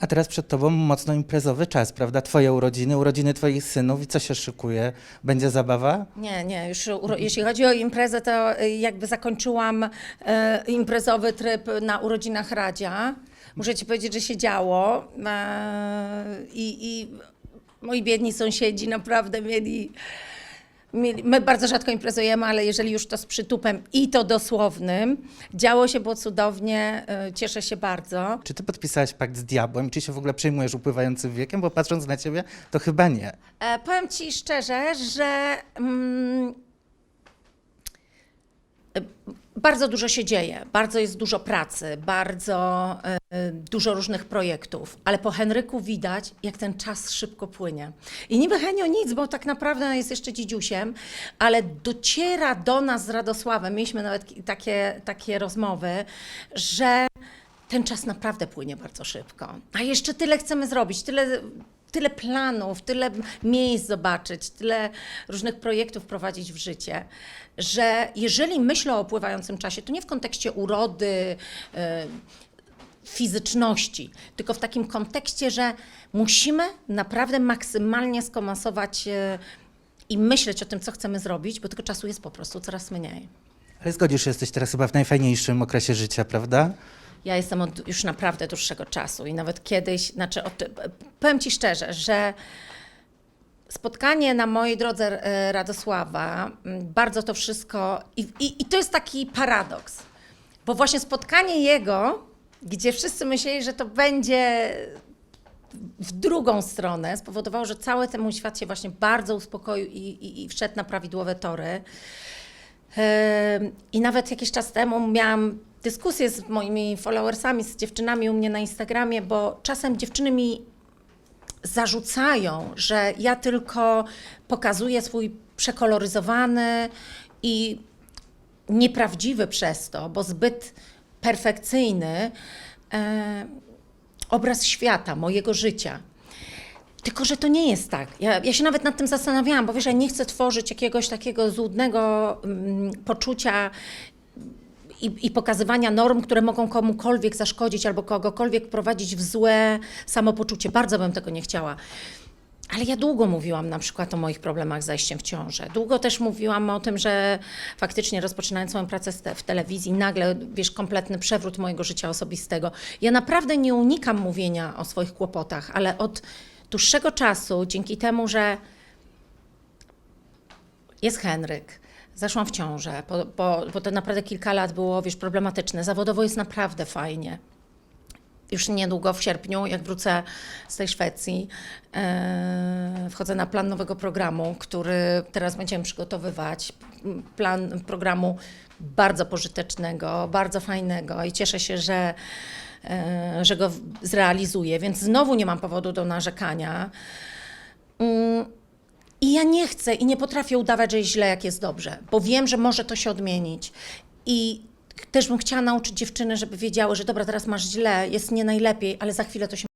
A teraz przed tobą mocno imprezowy czas, prawda? Twoje urodziny, urodziny twoich synów i co się szykuje? Będzie zabawa? Nie, nie, już uro- jeśli chodzi o imprezę, to y, jakby zakończyłam e, imprezowy tryb na urodzinach Radzia. Muszę ci powiedzieć, że się działo e, i, i moi biedni sąsiedzi naprawdę mieli... My bardzo rzadko imprezujemy, ale jeżeli już to z przytupem i to dosłownym, działo się, było cudownie, e, cieszę się bardzo. Czy ty podpisałaś pakt z diabłem? Czy się w ogóle przejmujesz upływającym wiekiem? Bo patrząc na ciebie, to chyba nie. E, powiem Ci szczerze, że mm, bardzo dużo się dzieje, bardzo jest dużo pracy, bardzo e, dużo różnych projektów, ale po Henryku widać, jak ten czas szybko płynie. I niby Henio nic, bo tak naprawdę jest jeszcze dzidziusiem, ale dociera do nas z Radosławem, mieliśmy nawet ki- takie, takie rozmowy, że ten czas naprawdę płynie bardzo szybko. A jeszcze tyle chcemy zrobić, tyle, tyle planów, tyle miejsc zobaczyć, tyle różnych projektów prowadzić w życie, że jeżeli myślę o upływającym czasie, to nie w kontekście urody, y, fizyczności, tylko w takim kontekście, że musimy naprawdę maksymalnie skomasować y, i myśleć o tym, co chcemy zrobić, bo tego czasu jest po prostu coraz mniej. Ale zgodzisz się, jesteś teraz chyba w najfajniejszym okresie życia, prawda? Ja jestem od już naprawdę dłuższego czasu i nawet kiedyś, znaczy od, powiem Ci szczerze, że spotkanie na mojej drodze e, Radosława, bardzo to wszystko i, i, i to jest taki paradoks, bo właśnie spotkanie jego, gdzie wszyscy myśleli, że to będzie w drugą stronę, spowodowało, że cały ten mój świat się właśnie bardzo uspokoił i, i, i wszedł na prawidłowe tory. I nawet jakiś czas temu miałam dyskusję z moimi followersami, z dziewczynami u mnie na Instagramie, bo czasem dziewczyny mi zarzucają, że ja tylko pokazuję swój przekoloryzowany i nieprawdziwy przez to, bo zbyt perfekcyjny e, obraz świata, mojego życia. Tylko, że to nie jest tak. Ja, ja się nawet nad tym zastanawiałam, bo wiesz, ja nie chcę tworzyć jakiegoś takiego złudnego mm, poczucia i, i pokazywania norm, które mogą komukolwiek zaszkodzić albo kogokolwiek prowadzić w złe samopoczucie. Bardzo bym tego nie chciała. Ale ja długo mówiłam na przykład o moich problemach z zajściem w ciążę. Długo też mówiłam o tym, że faktycznie rozpoczynając swoją pracę w telewizji, nagle, wiesz, kompletny przewrót mojego życia osobistego. Ja naprawdę nie unikam mówienia o swoich kłopotach, ale od dłuższego czasu, dzięki temu, że jest Henryk, zaszłam w ciążę, bo, bo, bo to naprawdę kilka lat było, wiesz, problematyczne. Zawodowo jest naprawdę fajnie już niedługo w sierpniu, jak wrócę z tej Szwecji, e, wchodzę na plan nowego programu, który teraz będziemy przygotowywać. Plan programu bardzo pożytecznego, bardzo fajnego i cieszę się, że, e, że go zrealizuję, więc znowu nie mam powodu do narzekania. Ja nie chcę i nie potrafię udawać, że jest źle, jak jest dobrze, bo wiem, że może to się odmienić. I też bym chciała nauczyć dziewczyny, żeby wiedziały, że dobra, teraz masz źle, jest nie najlepiej, ale za chwilę to się